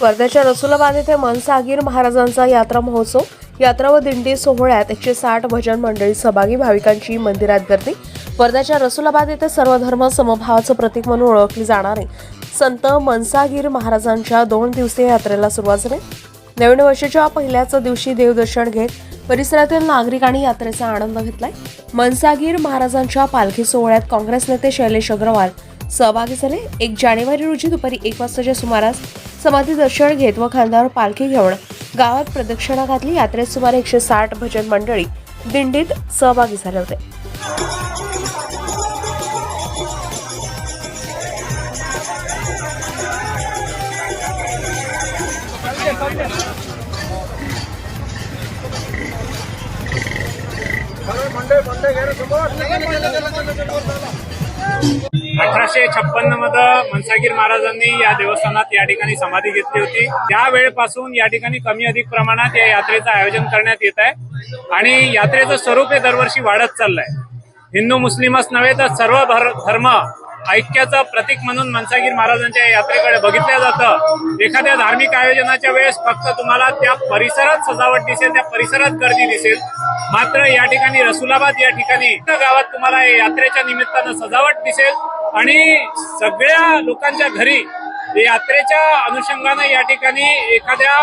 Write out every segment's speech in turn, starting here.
वर्ध्याच्या रसुलाबाद येथे मनसागीर महाराजांचा यात्रा महोत्सव. यात्रा व दिंडी सोहळ्यात एकशे साठ भजन मंडळी सहभागी भाविकांची मंदिरात गर्दी. वर्ध्याच्या रसुलाबाद येथे सर्व धर्म समभावाचं प्रतीक म्हणून ओळखली जाणारी संत मनसागीर महाराजांच्या दोन दिवसीय यात्रेला सुरुवात झाली. नवीन वर्षाच्या पहिल्याच दिवशी देवदर्शन घेत परिसरातील नागरिकांनी यात्रेचा आनंद घेतलाय. मनसागीर महाराजांच्या पालखी सोहळ्यात काँग्रेस नेते शैलेश अग्रवाल सहभागी झाले. एक जानेवारी रोजी दुपारी एक वाजताच्या सुमारास समाधी दर्शन घेत व खांद्यावर पालखी घेऊन गावात प्रदक्षिणा घातली. यात्रेत सुमारे एकशे साठ भजन मंडळी दिंडीत सहभागी झाले होते. अठराशे छप्पन्नमध्ये मनसागीर महाराजांनी या देवस्थानात या ठिकाणी समाधी घेतली होती. त्या वेळेपासून या ठिकाणी कमी अधिक प्रमाणात या यात्रेचं आयोजन करण्यात येत आहे. आणि यात्रेचं स्वरूप हे दरवर्षी वाढत चाललंय. हिंदू मुस्लिमच नव्हे तर सर्व धर्म ऐक्याचं प्रतीक म्हणून मनसागीर महाराजांच्या यात्रेकडे बघितलं जातं. एखाद्या धार्मिक आयोजनाच्या वेळेस फक्त तुम्हाला त्या परिसरात सजावट दिसेल त्या परिसरात गर्दी दिसेल. मात्र या ठिकाणी रसुलाबाद या ठिकाणी गावात तुम्हाला या यात्रेच्या निमित्तानं सजावट दिसेल. आणि सगळ्या लोकांच्या घरी यात्रेच्या अनुषंगानं या ठिकाणी एखाद्या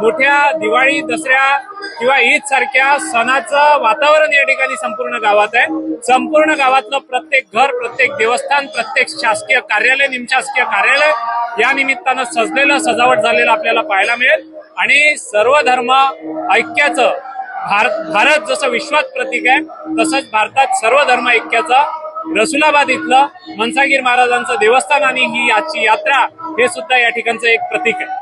मोठ्या दिवाळी दसऱ्या किंवा ईद सारख्या सणाचं वातावरण या ठिकाणी संपूर्ण गावात आहे. संपूर्ण गावातलं प्रत्येक घर प्रत्येक देवस्थान प्रत्येक शासकीय कार्यालय निमशासकीय कार्यालय या निमित्तानं सजलेलं सजावट झालेलं आपल्याला पाहायला मिळेल. आणि सर्व धर्म ऐक्याचं भारत भारत जसं विश्वात प्रतीक आहे तसंच भारतात सर्व धर्म ऐक्याचा रसुलाबाद इथलं मनसागीर महाराजांचं देवस्थान आणि ही आजची यात्रा हे सुद्धा या ठिकाणचं एक प्रतीक आहे.